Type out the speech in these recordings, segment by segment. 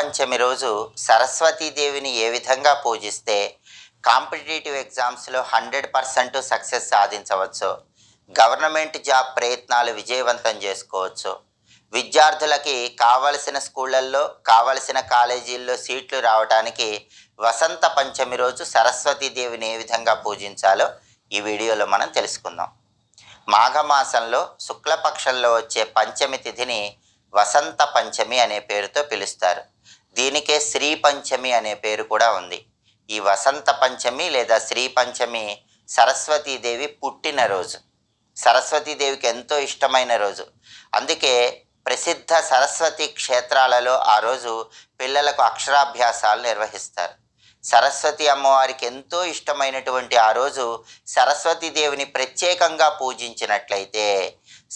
పంచమి రోజు సరస్వతీదేవిని ఏ విధంగా పూజిస్తే కాంపిటేటివ్ ఎగ్జామ్స్లో హండ్రెడ్ పర్సెంట్ సక్సెస్ సాధించవచ్చు? గవర్నమెంట్ జాబ్ ప్రయత్నాలు విజయవంతం చేసుకోవచ్చు. విద్యార్థులకి కావలసిన స్కూళ్ళల్లో కావలసిన కాలేజీల్లో సీట్లు రావడానికి వసంత పంచమి రోజు సరస్వతీదేవిని ఏ విధంగా పూజించాలో ఈ వీడియోలో మనం తెలుసుకుందాం. మాఘమాసంలో శుక్లపక్షంలో వచ్చే పంచమి తిథిని వసంత పంచమి అనే పేరుతో పిలుస్తారు. దీనికే శ్రీ పంచమి అనే పేరు కూడా ఉంది. ఈ వసంత పంచమి లేదా శ్రీ పంచమి సరస్వతీదేవి పుట్టినరోజు సరస్వతీదేవికి ఎంతో ఇష్టమైన రోజు. అందుకే ప్రసిద్ధ సరస్వతి క్షేత్రాలలో ఆ రోజు పిల్లలకు అక్షరాభ్యాసాలు నిర్వహిస్తారు. సరస్వతి అమ్మవారికి ఎంతో ఇష్టమైనటువంటి ఆ రోజు సరస్వతీదేవిని ప్రత్యేకంగా పూజించినట్లయితే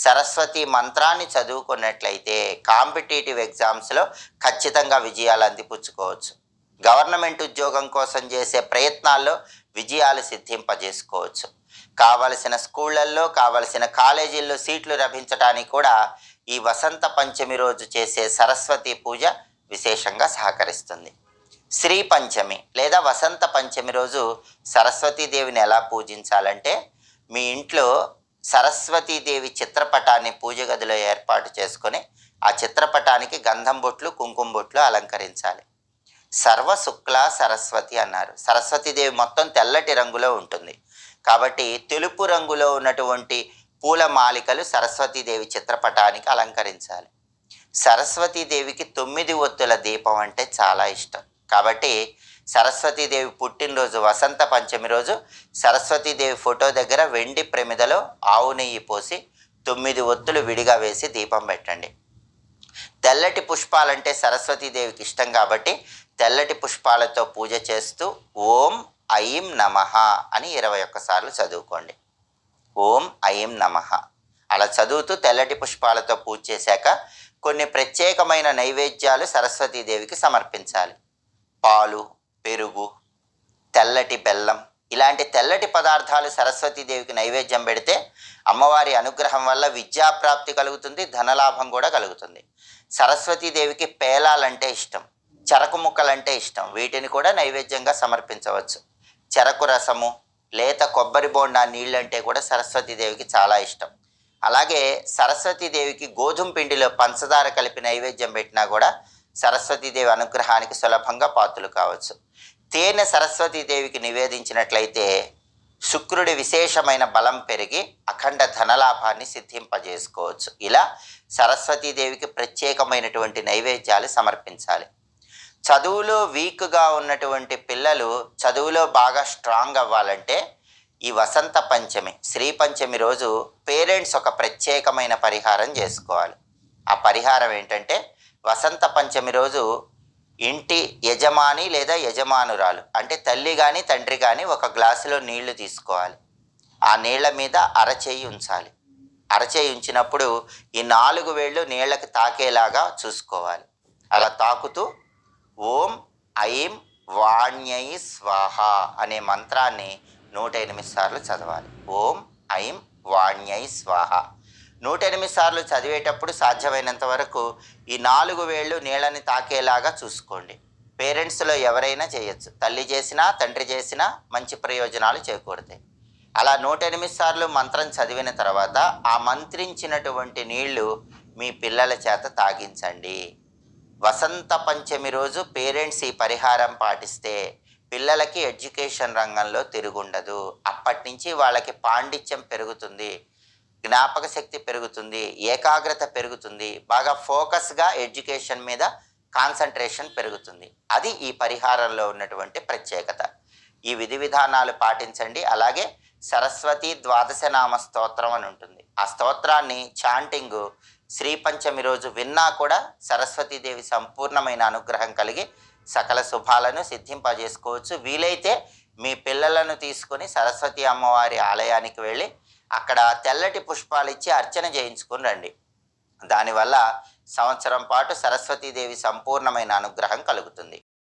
సరస్వతి మంత్రాన్ని చదువుకున్నట్లయితే కాంపిటేటివ్ ఎగ్జామ్స్లో ఖచ్చితంగా విజయాలు అందిపుచ్చుకోవచ్చు. గవర్నమెంట్ ఉద్యోగం కోసం చేసే ప్రయత్నాల్లో విజయాలు సిద్ధింపజేసుకోవచ్చు. కావలసిన స్కూళ్ళల్లో కావలసిన కాలేజీల్లో సీట్లు లభించడానికి కూడా ఈ వసంత పంచమి రోజు చేసే సరస్వతి పూజ విశేషంగా సహకరిస్తుంది. శ్రీ పంచమి లేదా వసంత పంచమి రోజు సరస్వతీదేవిని ఎలా పూజించాలంటే మీ ఇంట్లో సరస్వతీదేవి చిత్రపటాన్ని పూజ గదిలో ఏర్పాటు చేసుకొని ఆ చిత్రపటానికి గంధం బొట్లు కుంకుమ బొట్లు అలంకరించాలి. సర్వ శుక్ల సరస్వతి అన్నారు. సరస్వతీదేవి మొత్తం తెల్లటి రంగులో ఉంటుంది. కాబట్టి తెలుపు రంగులో ఉన్నటువంటి పూల మాలికలు సరస్వతీదేవి చిత్రపటానికి అలంకరించాలి. సరస్వతీదేవికి తొమ్మిది ఒత్తుల దీపం అంటే చాలా ఇష్టం. కాబట్టి సరస్వతీదేవి పుట్టినరోజు వసంత పంచమి రోజు సరస్వతీదేవి ఫోటో దగ్గర వెండి ప్రమిదలో ఆవు నెయ్యి పోసి తొమ్మిది ఒత్తులు విడిగా వేసి దీపం పెట్టండి. తెల్లటి పుష్పాలంటే సరస్వతీదేవికి ఇష్టం కాబట్టి తెల్లటి పుష్పాలతో పూజ చేస్తూ ఓం ఐం నమ అని ఇరవై ఒక్కసార్లు చదువుకోండి. ఓం ఐం నమ. అలా చదువుతూ తెల్లటి పుష్పాలతో పూజ చేశాక కొన్ని ప్రత్యేకమైన నైవేద్యాలు సరస్వతీదేవికి సమర్పించాలి. పాలు పెరుగు తెల్లటి బెల్లం ఇలాంటి తెల్లటి పదార్థాలు సరస్వతీదేవికి నైవేద్యం పెడితే అమ్మవారి అనుగ్రహం వల్ల విద్యాప్రాప్తి కలుగుతుంది ధనలాభం కూడా కలుగుతుంది. సరస్వతీదేవికి పేలాలంటే ఇష్టం చెరకు ముక్కలంటే ఇష్టం వీటిని కూడా నైవేద్యంగా సమర్పించవచ్చు. చెరకు రసము లేత కొబ్బరి బోండా నీళ్ళంటే కూడా సరస్వతీదేవికి చాలా ఇష్టం. అలాగే సరస్వతీదేవికి గోధుమ పిండిలో పంచదార కలిపి నైవేద్యం పెట్టినా కూడా సరస్వతీదేవి అనుగ్రహానికి సులభంగా పాత్రలు కావచ్చు. తేనె సరస్వతీదేవికి నివేదించినట్లయితే శుక్రుడి విశేషమైన బలం పెరిగి అఖండ ధనలాభాన్ని సిద్ధింపజేసుకోవచ్చు. ఇలా సరస్వతీదేవికి ప్రత్యేకమైనటువంటి నైవేద్యాలు సమర్పించాలి. చదువులో వీక్గా ఉన్నటువంటి పిల్లలు చదువులో బాగా స్ట్రాంగ్ అవ్వాలంటే ఈ వసంత పంచమి శ్రీ పంచమి రోజు పేరెంట్స్ ఒక ప్రత్యేకమైన పరిహారం చేసుకోవాలి. ఆ పరిహారం ఏంటంటే వసంత పంచమి రోజు ఇంటి యజమాని లేదా యజమానురాలు అంటే తల్లి కానీ తండ్రి కానీ ఒక గ్లాసులో నీళ్ళు తీసుకోవాలి. ఆ నీళ్ళ మీద అరచేయి ఉంచాలి. అరచేయి ఉంచినప్పుడు ఈ నాలుగు వేళ్ళు నీళ్ళకి తాకేలాగా చూసుకోవాలి. అలా తాకుతూ ఓం ఐం వాణ్యై స్వాహ అనే మంత్రాన్ని నూట ఎనిమిది సార్లు చదవాలి. ఓం ఐం వాణ్యై స్వాహ. నూట ఎనిమిది సార్లు చదివేటప్పుడు సాధ్యమైనంత వరకు ఈ నాలుగు వేళ్ళు నీళ్ళని తాకేలాగా చూసుకోండి. పేరెంట్స్లో ఎవరైనా చేయొచ్చు. తల్లి చేసినా తండ్రి చేసినా మంచి ప్రయోజనాలు చేకూరుతాయి. అలా నూట ఎనిమిది సార్లు మంత్రం చదివిన తర్వాత ఆ మంత్రించినటువంటి నీళ్ళు మీ పిల్లల చేత తాగించండి. వసంత పంచమి రోజు పేరెంట్స్ ఈ పరిహారం పాటిస్తే పిల్లలకి ఎడ్యుకేషన్ రంగంలో తిరుగుండదు. అప్పటి నుంచి వాళ్ళకి పాండిత్యం పెరుగుతుంది. జ్ఞాపక శక్తి పెరుగుతుంది ఏకాగ్రత పెరుగుతుంది బాగా ఫోకస్గా ఎడ్యుకేషన్ మీద కాన్సన్ట్రేషన్ పెరుగుతుంది. అది ఈ పరిహారంలో ఉన్నటువంటి ప్రత్యేకత. ఈ విధి విధానాలు పాటించండి. అలాగే సరస్వతి ద్వాదశ నామ స్తోత్రం అని ఉంటుంది. ఆ స్తోత్రాన్ని చాంటింగ్ శ్రీ పంచమి రోజు విన్నా కూడా సరస్వతీదేవి సంపూర్ణమైన అనుగ్రహం కలిగి సకల శుభాలను సిద్ధింపజేసుకోవచ్చు. వీలైతే మీ పిల్లలను తీసుకొని సరస్వతి అమ్మవారి ఆలయానికి వెళ్ళి అక్కడ తెల్లటి పుష్పాలు ఇచ్చి అర్చన చేయించుకుని రండి. దానివల్ల సంవత్సరం పాటు సరస్వతీదేవి సంపూర్ణమైన అనుగ్రహం కలుగుతుంది.